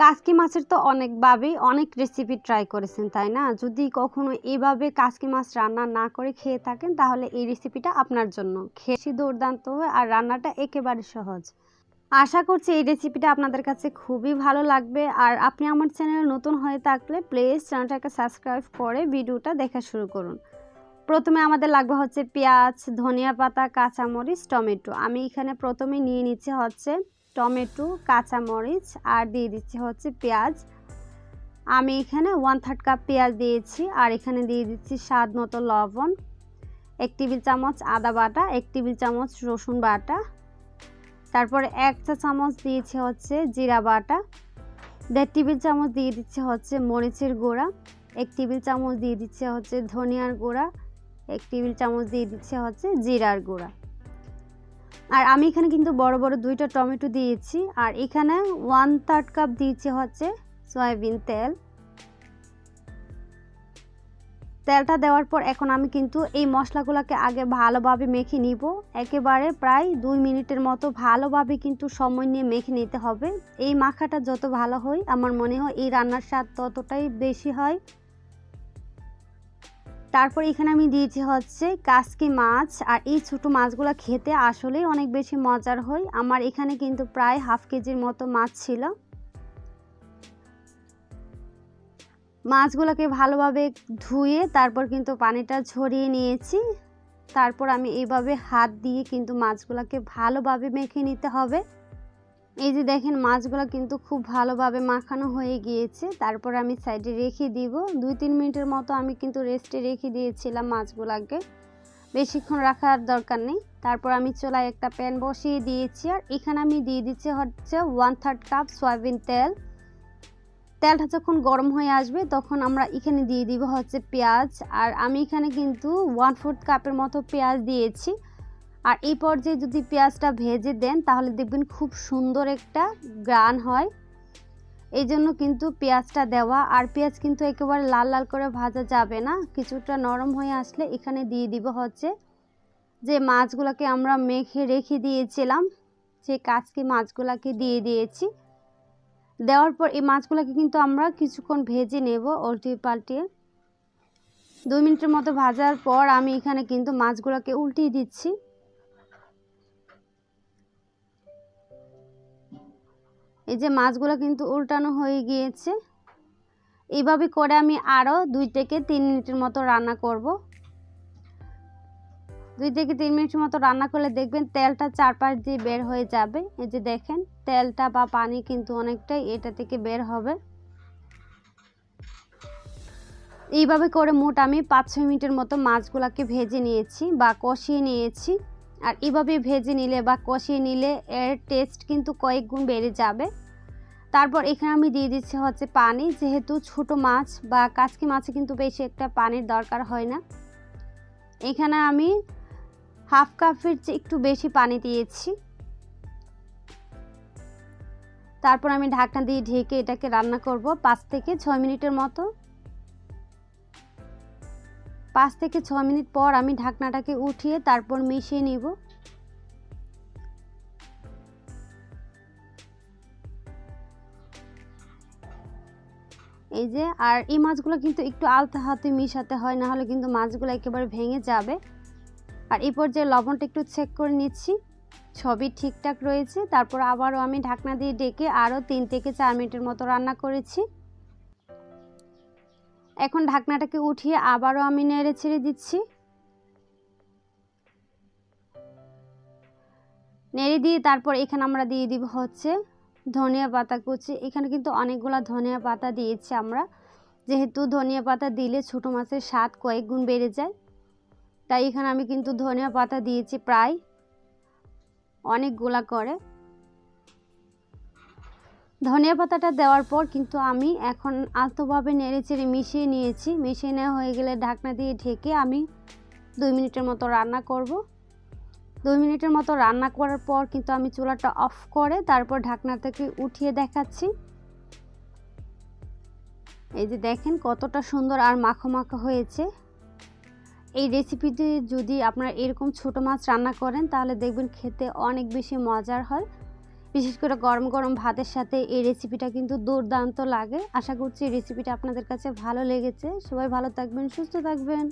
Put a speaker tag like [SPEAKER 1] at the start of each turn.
[SPEAKER 1] কাসকি মাছের তো অনেকভাবেই অনেক রেসিপি ট্রাই করেছেন, তাই না? যদি কখনো এভাবে কাসকি মাছ রান্না না করে খেয়ে থাকেন, তাহলে এই রেসিপিটা আপনার জন্য। খেয়ে দুর্দান্ত হয়, আর রান্নাটা একেবারে সহজ। আশা করছি এই রেসিপিটা আপনাদের কাছে খুবই ভালো লাগবে, আর আপনি আমার চ্যানেলে নতুন হয়ে থাকলে প্লিজ চ্যানেলটাকে সাবস্ক্রাইব করে ভিডিওটা দেখা শুরু করুন। প্রথমে আমাদের লাগবে হচ্ছে পেঁয়াজ, ধনিয়া পাতা, কাঁচামরিচ, টমেটো। আমি এখানে প্রথমে নিয়ে নিচ্ছি হচ্ছে টমেটো, কাঁচামরিচ আর দিয়ে দিচ্ছি হচ্ছে পেঁয়াজ। আমি এখানে ওয়ান থার্ড কাপ পেঁয়াজ দিয়েছি আর এখানে দিয়ে দিচ্ছি স্বাদ মতো লবণ, এক টেবিল চামচ আদা বাটা, এক টেবিল চামচ রসুন বাটা। তারপরে এক চা চামচ দিয়েছি হচ্ছে জিরা বাটা। দেড় টেবিল চামচ দিয়ে দিচ্ছে হচ্ছে মরিচের গুঁড়া। এক টেবিল চামচ দিয়ে দিচ্ছে হচ্ছে ধনিয়ার গুঁড়া। এক টেবিল চামচ দিয়ে দিচ্ছে হচ্ছে জিরার গুঁড়া। আর আমি এখানে কিন্তু বড় বড় দুইটা টমেটো দিয়েছি। আর এখানে ওয়ান থার্ড কাপ দিয়েছি হচ্ছে সয়াবিন তেল। তেলটা দেওয়ার পর এখন আমি কিন্তু এই মশলাগুলোকে আগে ভালোভাবে মেখে নিব। একেবারে প্রায় দুই মিনিটের মতো ভালোভাবে কিন্তু সময় নিয়ে মেখে নিতে হবে। এই মাখাটা যত ভালো হয়, আমার মনে হয় এই রান্নার স্বাদ ততটাই বেশি হয়। তারপর এখানে আমি দিয়েছি হচ্ছে কাসকি মাছ, আর এই ছোটো মাছগুলো খেতে আসলেই অনেক বেশি মজার হয়। আমার এখানে কিন্তু প্রায় হাফ কেজির মতো মাছ ছিল। মাছগুলোকে ভালোভাবে ধুয়ে তারপর কিন্তু পানিটা ঝরিয়ে নিয়েছি। তারপর আমি এইভাবে হাত দিয়ে কিন্তু মাছগুলোকে ভালোভাবে মেখে নিতে হবে। এই যে দেখেন, মাছগুলো কিন্তু খুব ভালোভাবে মাখানো হয়ে গিয়েছে। তারপর আমি সাইডে রেখে দিব। দুই তিন মিনিটের মতো আমি কিন্তু রেস্টে রেখে দিয়েছিলাম মাছগুলোকে। বেশিক্ষণ রাখার দরকার নেই। তারপর আমি চোলায় একটা প্যান বসিয়ে দিয়েছি। আর এখানে আমি দিয়ে দিচ্ছি হচ্ছে ওয়ান থার্ড কাপ সয়াবিন তেল। তেলটা যখন গরম হয়ে আসবে, তখন আমরা এখানে দিয়ে দিব হচ্ছে পেঁয়াজ। আর আমি এখানে কিন্তু ওয়ান ফোর্থ কাপের মতো পেঁয়াজ দিয়েছি। আর এই পর্যায়ে যদি পেঁয়াজটা ভেজে দেন, তাহলে দেখবেন খুব সুন্দর একটা গ্রান হয়। এই জন্য কিন্তু পেঁয়াজটা দেওয়া, আর পেঁয়াজ কিন্তু একেবারে লাল লাল করে ভাজা যাবে না। কিছুটা নরম হয়ে আসলে এখানে দিয়ে দিব হচ্ছে যে মাছগুলোকে আমরা মেখে রেখে দিয়েছিলাম সেই কাজকে মাছগুলোকে দিয়ে দিয়েছি। দেওয়ার পর এই মাছগুলোকে কিন্তু আমরা কিছুক্ষণ ভেজে নেব উল্টিয়ে পাল্টিয়ে দুই মিনিটের মতো ভাজার পর আমি এখানে কিন্তু মাছগুলোকে উল্টিয়ে দিচ্ছি। এই যে মাছগুলো কিন্তু উল্টানো হয়ে গিয়েছে। এইভাবে করে আমি আরও দুই থেকে তিন মিনিটের মতো রান্না করব। দুই থেকে তিন মিনিট মতো রান্না করলে দেখবেন তেলটা চারপাশ দিয়ে বের হয়ে যাবে। এই যে দেখেন, তেলটা বা পানি কিন্তু অনেকটাই এটা থেকে বের হবে। এইভাবে করে মোট আমি পাঁচ ছয় মিনিটের মতো মাছগুলোকে ভেজে নিয়েছি বা কষিয়ে নিয়েছি। আর এভাবে ভেজে নিলে বা কষিয়ে নিলে এর টেস্ট কিন্তু কয়েক গুণ বেড়ে যাবে। তারপর এখানে আমি দিয়ে দিচ্ছি হচ্ছে পানি। যেহেতু ছোট মাছ বা কাচকি মাছে কিন্তু বেশি একটা পানির দরকার হয় না। এখানে আমি হাফ কাপের চেয়ে একটু বেশি পানি দিয়েছি। তারপর আমি ঢাকনা দিয়ে ঢেকে এটাকে রান্না করব পাঁচ থেকে ছয় মিনিটের মতো। পাঁচ থেকে ছ মিনিট পর আমি ঢাকনাটাকে উঠিয়ে তারপর মিশিয়ে নিব। এই যে, আর এই মাছগুলো কিন্তু একটু আলতা হাতে মিশাতে হয়, না হলে কিন্তু মাছগুলো একেবারে ভেঙে যাবে। আর এই পর্যায়ে লবণটা একটু চেক করে নিচ্ছি। সবই ঠিকঠাক রয়েছে, তারপর আবারও আমি ঢাকনা দিয়ে ডেকে আরও তিন থেকে চার মিনিটের মতো রান্না করেছি। এখন ঢাকনাটাকে উঠিয়ে আবারও আমি নেড়ে ছেড়ে দিচ্ছি। নেড়ে দিয়ে তারপর এখানে আমরা দিয়ে দিব হচ্ছে ধনিয়া পাতা কুচি। এখানে কিন্তু অনেকগুলো ধনিয়া পাতা দিয়েছি আমরা। যেহেতু ধনিয়া পাতা দিলে ছোটো মাছের স্বাদ কয়েক গুণ বেড়ে যায়। তাই এখানে আমি কিন্তু ধনিয়া পাতা দিয়েছি প্রায় অনেকগুলা করে। ধনিয়া পাতাটা দেওয়ার পর কিন্তু আমি এখন আলতোভাবে নেড়ে চেড়ে মিশিয়ে নিয়েছি। মিশিয়ে নেওয়া হয়ে গেলে ঢাকনা দিয়ে ঢেকে আমি দুই মিনিটের মতো রান্না করব। দুই মিনিটের মতো রান্না করার পর কিন্তু আমি চুলাটা অফ করে তারপর ঢাকনা থেকে উঠিয়ে দেখাচ্ছি। এই যে দেখেন কতটা সুন্দর আর মাখো মাখো হয়েছে। এই রেসিপিতে যদি আপনারা এরকম ছোট মাছ রান্না করেন তাহলে দেখবেন খেতে অনেক বেশি মজার হয়। বিশেষ করে গরম গরম ভাতের সাথে এই রেসিপিটা কিন্তু দুর্দান্ত লাগে। আশা করছি রেসিপিটা আপনাদের কাছে ভালো লেগেছে। সবাই ভালো থাকবেন, সুস্থ থাকবেন।